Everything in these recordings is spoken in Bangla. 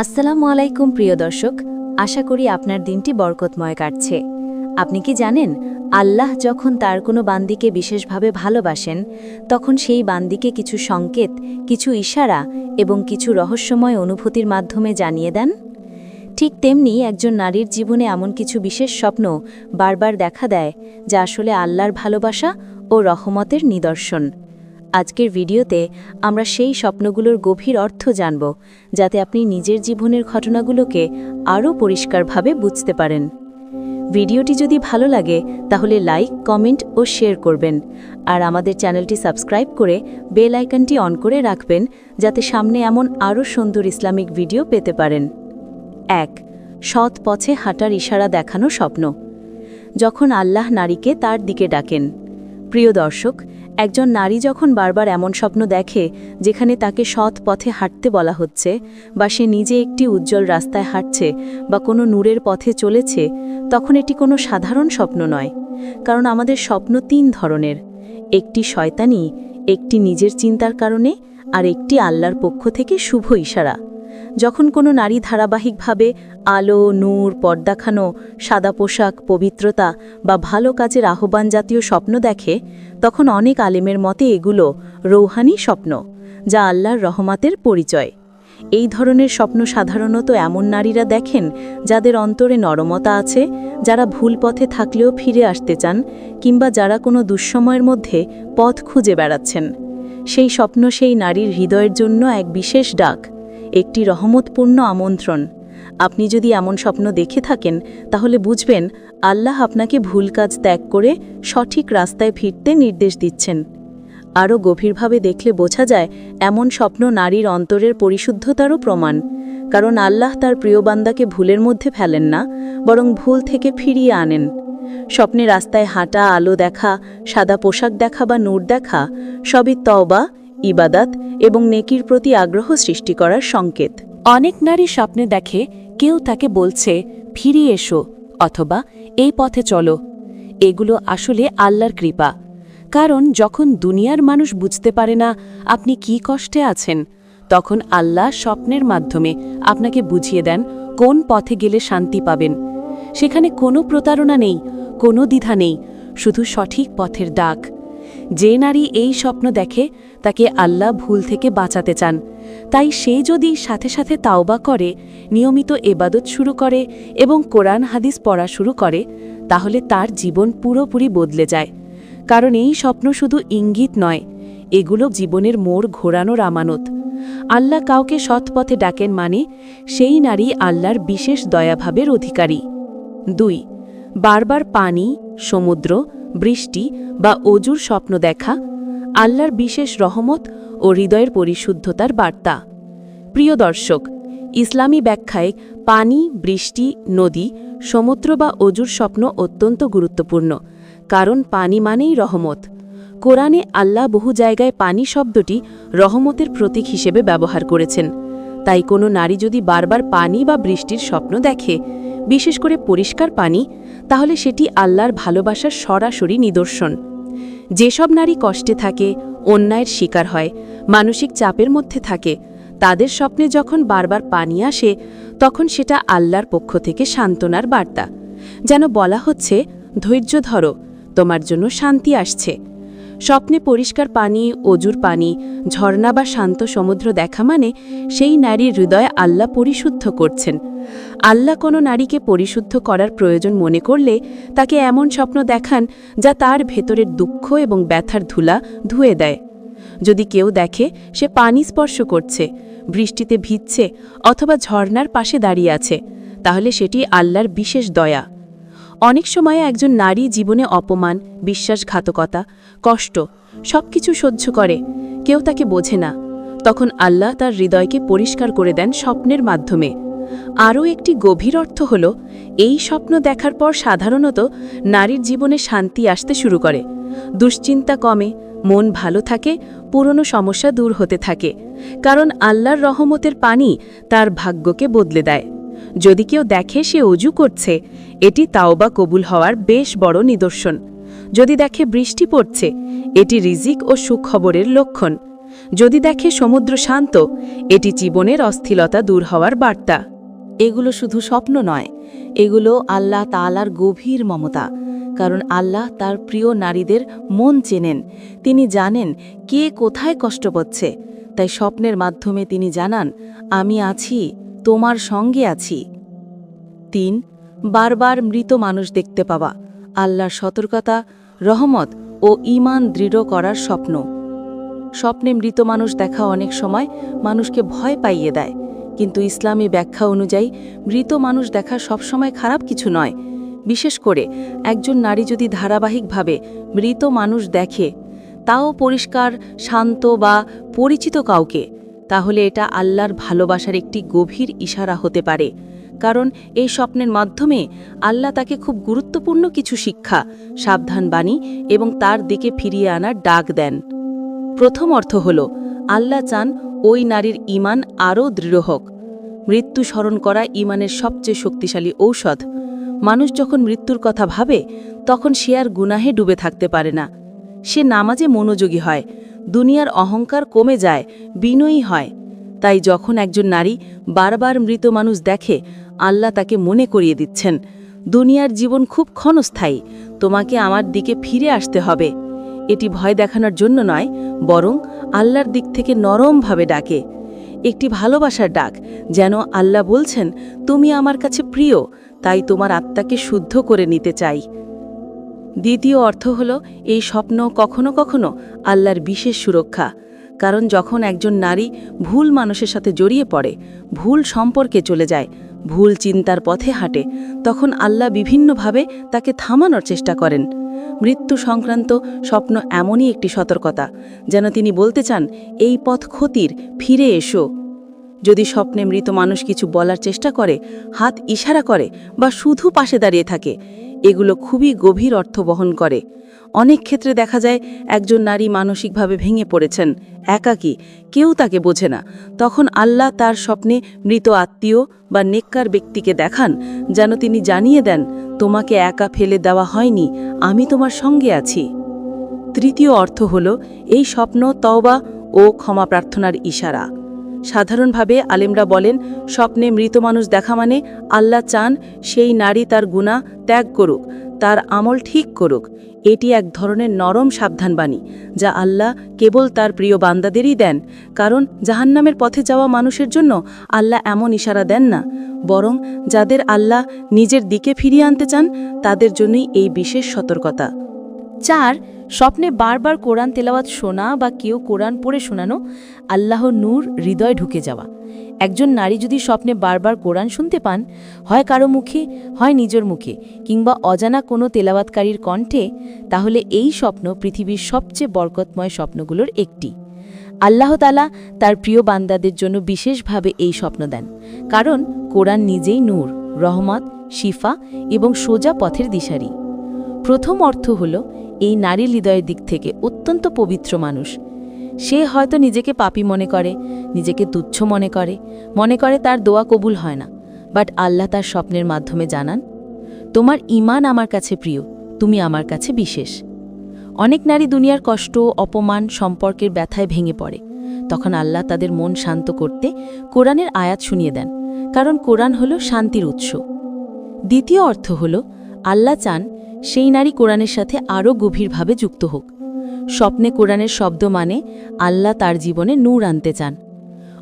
আসসালামু আলাইকুম, প্রিয় দর্শক। আশা করি আপনার দিনটি বরকতময় কাটছে। আপনি কি জানেন, আল্লাহ যখন তার কোনো বান্দিকে বিশেষভাবে ভালোবাসেন, তখন সেই বান্দিকে কিছু সংকেত, কিছু ইশারা এবং কিছু রহস্যময় অনুভূতির মাধ্যমে জানিয়ে দেন? ঠিক তেমনি একজন নারীর জীবনে এমন কিছু বিশেষ স্বপ্ন বারবার দেখা দেয়, যা আসলে আল্লাহর ভালোবাসা ও রহমতের নিদর্শন। আজকের ভিডিওতে আমরা সেই স্বপ্নগুলোর গভীর অর্থ জানব, যাতে আপনি নিজের জীবনের ঘটনাগুলোকে আরও পরিষ্কারভাবে বুঝতে পারেন। ভিডিওটি যদি ভালো লাগে, তাহলে লাইক, কমেন্ট ও শেয়ার করবেন। আর আমাদের চ্যানেলটি সাবস্ক্রাইব করে বেল আইকনটি অন করে রাখবেন, যাতে সামনে এমন আরও সুন্দর ইসলামিক ভিডিও পেতে পারেন। এক, সৎ পথে হাঁটার ইশারা দেখানো স্বপ্ন। যখন আল্লাহ নারীকে তার দিকে ডাকেন। প্রিয় দর্শক একজন নারী যখন বারবার এমন স্বপ্ন দেখে, যেখানে তাকে সৎ পথে হাঁটতে বলা হচ্ছে, বা সে নিজে একটি উজ্জ্বল রাস্তায় হাঁটছে, বা কোনো নূরের পথে চলেছে, তখন এটি কোনো সাধারণ স্বপ্ন নয়। কারণ আমাদের স্বপ্ন তিন ধরনের। একটি শয়তানি, একটি নিজের চিন্তার কারণে, আর একটি আল্লাহর পক্ষ থেকে শুভ ইশারা। যখন কোনো নারী ধারাবাহিকভাবে আলো, নূর, পর্দাখানো, সাদা পোশাক, পবিত্রতা বা ভালো কাজের আহ্বান জাতীয় স্বপ্ন দেখে, তখন অনেক আলেমের মতে এগুলো রৌহানি স্বপ্ন, যা আল্লাহর রহমাতের পরিচয়। এই ধরনের স্বপ্ন সাধারণত এমন নারীরা দেখেন যাদের অন্তরে নরমতা আছে, যারা ভুল পথে থাকলেও ফিরে আসতে চান কিংবা যারা কোনো দুঃসময়ের মধ্যে পথ খুঁজে বেড়াচ্ছেন। সেই স্বপ্ন সেই নারীর হৃদয়ের জন্য এক বিশেষ ডাক। একটি রহমতপূর্ণ আমন্ত্রণ। আপনি যদি এমন স্বপ্ন দেখে থাকেন, তাহলে বুঝবেন আল্লাহ আপনাকে ভুল কাজ ত্যাগ করে সঠিক রাস্তায় ফিরতে নির্দেশ দিচ্ছেন। আরও গভীরভাবে দেখলে বোঝা যায়, এমন স্বপ্ন নারীর অন্তরের পরিশুদ্ধতারও প্রমাণ। কারণ আল্লাহ তার প্রিয় বান্দাকে ভুলের মধ্যে ফেলেন না, বরং ভুল থেকে ফিরিয়ে আনেন। স্বপ্নে রাস্তায় হাঁটা, আলো দেখা, সাদা পোশাক দেখা বা নূর দেখা, সবই তওবা ইবাদাত এবং নেকির প্রতি আগ্রহ সৃষ্টি করার সংকেত। অনেক নারী স্বপ্নে দেখে কেউ তাকে বলছে, ফিরিয়ে এসো অথবা এই পথে চলো। এগুলো আসলে আল্লাহর কৃপা। কারণ যখন দুনিয়ার মানুষ বুঝতে পারে না আপনি কি কষ্টে আছেন, তখন আল্লাহ স্বপ্নের মাধ্যমে আপনাকে বুঝিয়ে দেন কোন পথে গেলে শান্তি পাবেন। সেখানে কোনো প্রতারণা নেই, কোনো দ্বিধা নেই, শুধু সঠিক পথের ডাক। যে নারী এই স্বপ্ন দেখে, তাকে আল্লাহ ভুল থেকে বাঁচাতে চান। তাই সে যদি সাথে সাথে তাওবা করে, নিয়মিত এবাদত শুরু করে এবং কোরআন হাদিস পড়া শুরু করে, তাহলে তার জীবন পুরোপুরি বদলে যায়। কারণ এই স্বপ্ন শুধু ইঙ্গিত নয়, এগুলো জীবনের মোড় ঘোরানোর আমানত। আল্লাহ কাউকে সৎপথে ডাকেন মানে সেই নারী আল্লাহর বিশেষ দয়াভাবের অধিকারী। দুই, বারবার পানি, সমুদ্র বৃষ্টি বা অজুর স্বপ্ন দেখা, আল্লাহর বিশেষ রহমত ও হৃদয়ের পরিশুদ্ধতার বার্তা। প্রিয় দর্শক, ইসলামী ব্যাখ্যায় পানি, বৃষ্টি, নদী, সমুদ্র বা অজুর স্বপ্ন অত্যন্ত গুরুত্বপূর্ণ, কারণ পানি মানেই রহমত। কোরআনে আল্লাহ বহু জায়গায় পানি শব্দটি রহমতের প্রতীক হিসেবে ব্যবহার করেছেন। তাই কোনো নারী যদি বারবার পানি বা বৃষ্টির স্বপ্ন দেখে বিশেষ করে পরিষ্কার পানি, তাহলে সেটি আল্লাহর ভালোবাসার সরাসরি নিদর্শন। যেসব নারী কষ্টে থাকে, অন্যায়ের শিকার হয়, মানসিক চাপের মধ্যে থাকে, তাদের স্বপ্নে যখন বারবার পানি আসে, তখন সেটা আল্লাহর পক্ষ থেকে সান্ত্বনার বার্তা। যেন বলা হচ্ছে, ধৈর্য ধরো, তোমার জন্য শান্তি আসছে। স্বপ্নে পরিষ্কার পানি, অজুর পানি, ঝর্ণা বা শান্ত সমুদ্র দেখা মানে সেই নারীর হৃদয় আল্লাহ পরিশুদ্ধ করছেন। আল্লাহ কোনো নারীকে পরিশুদ্ধ করার প্রয়োজন মনে করলে তাকে এমন স্বপ্ন দেখান যা তার ভেতরের দুঃখ এবং ব্যথার ধুলা ধুয়ে দেয়। যদি কেউ দেখে, সে পানি স্পর্শ করছে, বৃষ্টিতে ভিজছে অথবা ঝর্ণার পাশে দাঁড়িয়ে আছে, তাহলে সেটি আল্লাহর বিশেষ দয়া। অনেক সময় একজন নারী জীবনে অপমান, বিশ্বাসঘাতকতা, কষ্ট সবকিছু সহ্য করে, কেউ তাকে বোঝে না। তখন আল্লাহ তার হৃদয়কে পরিষ্কার করে দেন স্বপ্নের মাধ্যমে। আরও একটি গভীর অর্থ হল, এই স্বপ্ন দেখার পর সাধারণত নারীর জীবনে শান্তি আসতে শুরু করে। দুশ্চিন্তা কমে, মন ভালো থাকে, পুরনো সমস্যা দূর হতে থাকে। কারণ আল্লাহর রহমতের পানি তার ভাগ্যকে বদলে দেয়। যদি কেউ দেখে সে অজু করছে, এটি তাওবা কবুল হওয়ার বেশ বড় নিদর্শন। যদি দেখে বৃষ্টি পড়ছে, এটি রিজিক ও সুখবরের লক্ষণ। যদি দেখে সমুদ্র শান্ত, এটি জীবনের অস্থিলতা দূর হওয়ার বার্তা। এগুলো শুধু স্বপ্ন নয়, এগুলো আল্লাহ তাআলার গভীর মমতা। কারণ আল্লাহ তার প্রিয় নারীদের মন চেনেন, তিনি জানেন কে কোথায় কষ্ট পাচ্ছে। তাই স্বপ্নের মাধ্যমে তিনি জানান, আমি আছি, তোমার সঙ্গে আছি। তিন, বারবার মৃত মানুষ দেখতে পাওয়া, আল্লাহর সতর্কতা, রহমত ও ঈমান দৃঢ় করার স্বপ্ন। স্বপ্নে মৃত মানুষ দেখা অনেক সময় মানুষকে ভয় পাইয়ে দেয় কিন্তু ইসলামী ব্যাখ্যা অনুযায়ী মৃত মানুষ দেখা সবসময় খারাপ কিছু নয়। বিশেষ করে একজন নারী যদি ধারাবাহিকভাবে মৃত মানুষ দেখে, তাও পরিষ্কার, শান্ত বা পরিচিত কাউকে, তাহলে এটা আল্লাহর ভালোবাসার একটি গভীর ইশারা হতে পারে। কারণ এই স্বপ্নের মাধ্যমে আল্লাহ তাকে খুব গুরুত্বপূর্ণ কিছু শিক্ষা সাবধান বাণী এবং তার দিকে ফিরিয়ে আনার ডাক দেন। প্রথম অর্থ হল, আল্লাহ চান ওই নারীর ইমান আরও দৃঢ় হোক। মৃত্যু স্মরণ করা ইমানের সবচেয়ে শক্তিশালী ঔষধ। মানুষ যখন মৃত্যুর কথা ভাবে, তখন সে আর গুনাহে ডুবে থাকতে পারে না। সে নামাজে মনোযোগী হয়, দুনিয়ার অহংকার কমে যায়, বিনয়ী হয়। তাই যখন একজন নারী বারবার মৃত মানুষ দেখে, আল্লাহ তাকে মনে করিয়ে দিচ্ছেন, দুনিয়ার জীবন খুব ক্ষণস্থায়ী, তোমাকে আমার দিকে ফিরে আসতে হবে। এটি ভয় দেখানোর জন্য নয়, বরং আল্লাহর দিক থেকে নরমভাবে ডাকে। একটি ভালোবাসার ডাক, যেন আল্লাহ বলছেন, তুমি আমার কাছে প্রিয়, তাই তোমার আত্মাকে শুদ্ধ করে নিতে চাই। দ্বিতীয় অর্থ হল, এই স্বপ্ন কখনো কখনো আল্লাহর বিশেষ সুরক্ষা, কারণ যখন একজন নারী ভুল মানুষের সাথে জড়িয়ে পড়ে, ভুল সম্পর্কে চলে যায়, ভুল চিন্তার পথে হাঁটে, তখন আল্লাহ বিভিন্নভাবে তাকে থামানোর চেষ্টা করেন। মৃত্যু সংক্রান্ত স্বপ্ন এমনই একটি সতর্কতা, যেন তিনি বলতে চান, এই পথ ক্ষতির, ফিরে এসো। যদি স্বপ্নে মৃত মানুষ কিছু বলার চেষ্টা করে, হাত ইশারা করে বা শুধু পাশে দাঁড়িয়ে থাকে, এগুলো খুবই গভীর অর্থ বহন করে। অনেক ক্ষেত্রে দেখা যায় একজন নারী মানসিকভাবে ভেঙে পড়েছেন, একাকী, কেউ তাকে বোঝে না। তখন আল্লাহ তার স্বপ্নে মৃত আত্মীয় বা নেককার ব্যক্তিকে দেখান, যেন তিনি জানিয়ে দেন, তোমাকে একা ফেলে দেওয়া হয়নি, আমি তোমার সঙ্গে আছি। তৃতীয় অর্থ হল, এই স্বপ্ন তওবা ও ক্ষমা প্রার্থনার ইশারা। সাধারণভাবে আলেমরা বলেন, স্বপ্নে মৃত মানুষ দেখা মানে আল্লাহ চান সেই নারী তার গুণা ত্যাগ করুক। তার আমল ঠিক করুক। এটি এক ধরনের নরম সাবধানবাণী, যা আল্লাহ কেবল তার প্রিয় বান্দাদেরই দেন, কারণ জাহান্নামের পথে যাওয়া মানুষের জন্য আল্লাহ এমন ইশারা দেন না। বরং যাদের আল্লাহ নিজের দিকে ফিরিয়ে আনতে চান, তাদের জন্যই এই বিশেষ সতর্কতা। চার, স্বপ্নে বারবার কোরআন তেলাওয়াত শোনা বা কেউ কোরআন পড়ে শোনানো, আল্লাহ নূর হৃদয় ঢুকে যাওয়া। একজন নারী যদি স্বপ্নে বারবার কোরআন শুনতে পান, হয় কারও মুখে, হয় নিজের মুখে, কিংবা অজানা কোনো তেলাওয়াতকারীর কণ্ঠে, তাহলে এই স্বপ্ন পৃথিবীর সবচেয়ে বরকতময় স্বপ্নগুলোর একটি। আল্লাহ তালা তার প্রিয় বান্দাদের জন্য বিশেষভাবে এই স্বপ্ন দেন, কারণ কোরআন নিজেই নূর, রহমত, শিফা এবং সোজা পথের দিশারি। প্রথম অর্থ হল, এই নারী হৃদয়ের দিক থেকে অত্যন্ত পবিত্র মানুষ সে হয়তো নিজেকে পাপী মনে করে, নিজেকে তুচ্ছ মনে করে মনে করে তার দোয়া কবুল হয় না। বাট আল্লাহ তার স্বপ্নের মাধ্যমে জানান, তোমার ইমান আমার কাছে প্রিয়, তুমি আমার কাছে বিশেষ। অনেক নারী দুনিয়ার কষ্ট, অপমান, সম্পর্কের ব্যথায় ভেঙে পড়ে। তখন আল্লাহ তাদের মন শান্ত করতে কোরআনের আয়াত শুনিয়ে দেন, কারণ কোরআন হল শান্তির উৎস। দ্বিতীয় অর্থ হল, আল্লাহ চান সেই নারী কোরআনের সাথে আরও গভীরভাবে যুক্ত হোক। স্বপ্নে কোরআনের শব্দ মানে আল্লাহ তার জীবনে নূর আনতে চান।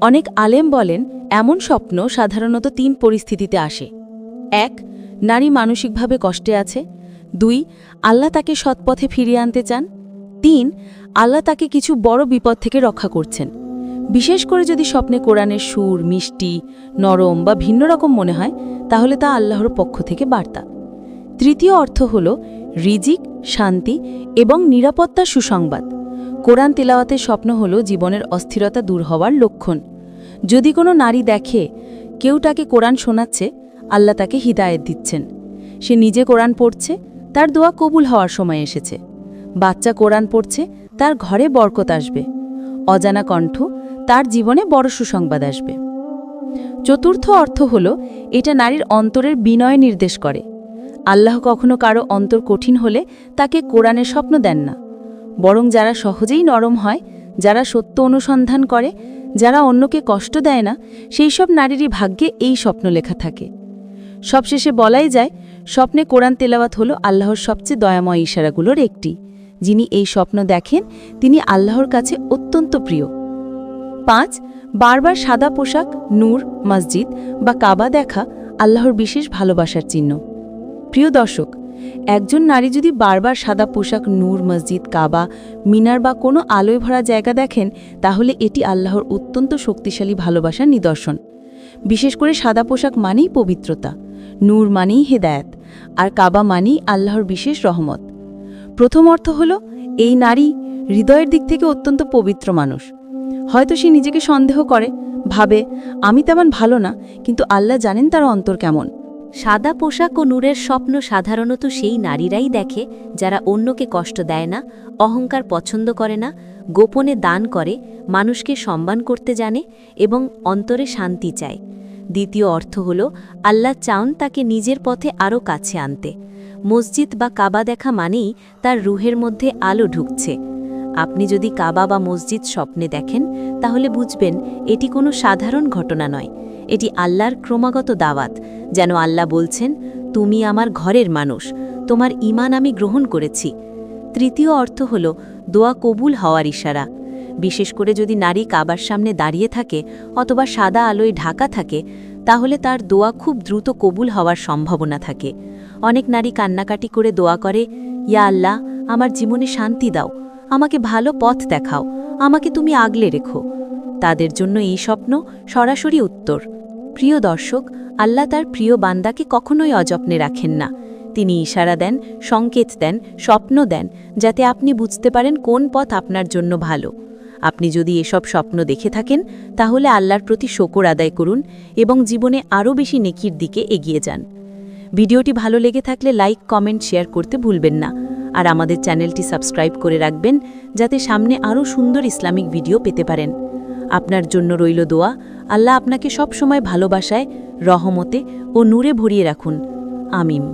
অনেক আলেম বলেন, এমন স্বপ্ন সাধারণত তিন পরিস্থিতিতে আসে। এক, নারী মানসিকভাবে কষ্টে আছে। দুই, আল্লাহ তাকে সৎপথে ফিরিয়ে আনতে চান। তিন, আল্লাহ তাকে কিছু বড় বিপদ থেকে রক্ষা করছেন। বিশেষ করে যদি স্বপ্নে কোরআনের সুর, মিষ্টি, নরম বা ভিন্ন রকম মনে হয়, তাহলে তা আল্লাহর পক্ষ থেকে বার্তা। তৃতীয় অর্থ হল রিজিক, শান্তি এবং নিরাপত্তা সুসংবাদ। কোরআন তেলাওয়াতের স্বপ্ন হল জীবনের অস্থিরতা দূর হওয়ার লক্ষণ। যদি কোনো নারী দেখে কেউ তাকে কোরআন শোনাচ্ছে, আল্লাহ তাকে হিদায়ত দিচ্ছেন। সে নিজে কোরআন পড়ছে, তার দোয়া কবুল হওয়ার সময় এসেছে। বাচ্চা কোরআন পড়ছে, তার ঘরে বরকত আসবে। অজানা কণ্ঠ, তার জীবনে বড় সুসংবাদ আসবে। চতুর্থ অর্থ হল, এটা নারীর অন্তরের বিনয় নির্দেশ করে। আল্লাহ কখনো কারও অন্তর কঠিন হলে তাকে কোরআনের স্বপ্ন দেন না। বরং যারা সহজেই নরম হয়, যারা সত্য অনুসন্ধান করে, যারা অন্যকে কষ্ট দেয় না, সেই সব নারীরই ভাগ্যে এই স্বপ্ন লেখা থাকে। সবশেষে বলাই যায়, স্বপ্নে কোরআন তেলাওয়াত হল আল্লাহর সবচেয়ে দয়াময় ইশারাগুলোর একটি। যিনি এই স্বপ্ন দেখেন, তিনি আল্লাহর কাছে অত্যন্ত প্রিয়। পাঁচ, বারবার সাদা পোশাক, নূর, মসজিদ বা কাবা দেখা আল্লাহর বিশেষ ভালোবাসার চিহ্ন। প্রিয় দর্শক, একজন নারী যদি বারবার সাদা পোশাক, নূর মসজিদ, কাবা, মিনার বা কোনো আলোয় ভরা জায়গা দেখেন, তাহলে এটি আল্লাহর অত্যন্ত শক্তিশালী ভালোবাসার নিদর্শন। বিশেষ করে সাদা পোশাক মানেই পবিত্রতা, নূর মানেই হেদায়েত, আর কাবা মানেই আল্লাহর বিশেষ রহমত। প্রথম অর্থ হল, এই নারী হৃদয়ের দিক থেকে অত্যন্ত পবিত্র মানুষ। হয়তো সে নিজেকে সন্দেহ করে, ভাবে, আমি তেমন ভালো না, কিন্তু আল্লাহ জানেন তার অন্তর কেমন। সাদা পোশাক ও নূরের স্বপ্ন সাধারণত সেই নারীরাই দেখে, যারা অন্যকে কষ্ট দেয় না, অহংকার পছন্দ করে না, গোপনে দান করে, মানুষকে সম্মান করতে জানে এবং অন্তরে শান্তি চায়। দ্বিতীয় অর্থ হল, আল্লাহ চাউন তাকে নিজের পথে আরও কাছে আনতে। মসজিদ বা কাবা দেখা মানেই তার রুহের মধ্যে আলো ঢুকছে। আপনি যদি কাবা বা মসজিদ স্বপ্নে দেখেন, তাহলে বুঝবেন এটি কোনো সাধারণ ঘটনা নয়। এটি আল্লাহর ক্রমাগত দাওয়াত, যেন আল্লাহ বলছেন, তুমি আমার ঘরের মানুষ, তোমার ইমান আমি গ্রহণ করেছি। তৃতীয় অর্থ হল, দোয়া কবুল হওয়ার ইশারা। বিশেষ করে যদি নারী কাবার সামনে দাঁড়িয়ে থাকে অথবা সাদা আলোয় ঢাকা থাকে, তাহলে তার দোয়া খুব দ্রুত কবুল হওয়ার সম্ভাবনা থাকে। অনেক নারী কান্নাকাটি করে দোয়া করে, ইয়া আল্লাহ, আমার জীবনে শান্তি দাও। আমাকে ভালো পথ দেখাও, আমাকে তুমি আগলে রেখো। তাদের জন্য এই স্বপ্ন সরাসরি উত্তর। প্রিয় দর্শক, আল্লাহ তার প্রিয় বান্দাকে কখনোই অযত্নে রাখেন না। তিনি ইশারা দেন, সংকেত দেন, স্বপ্ন দেন, যাতে আপনি বুঝতে পারেন কোন পথ আপনার জন্য ভালো। আপনি যদি এসব স্বপ্ন দেখে থাকেন, তাহলে আল্লাহর প্রতি শকর আদায় করুন এবং জীবনে আরও বেশি নেকির দিকে এগিয়ে যান। ভিডিওটি ভালো লেগে থাকলে লাইক, কমেন্ট, শেয়ার করতে ভুলবেন না। আর আমাদের চ্যানেলটি সাবস্ক্রাইব করে রাখবেন, যাতে সামনে আরও সুন্দর ইসলামিক ভিডিও পেতে পারেন। আপনার জন্য রইল দোয়া, আল্লাহ আপনাকে সবসময় ভালোবাসায়, রহমতে ও নূরে ভরিয়ে রাখুন। আমিম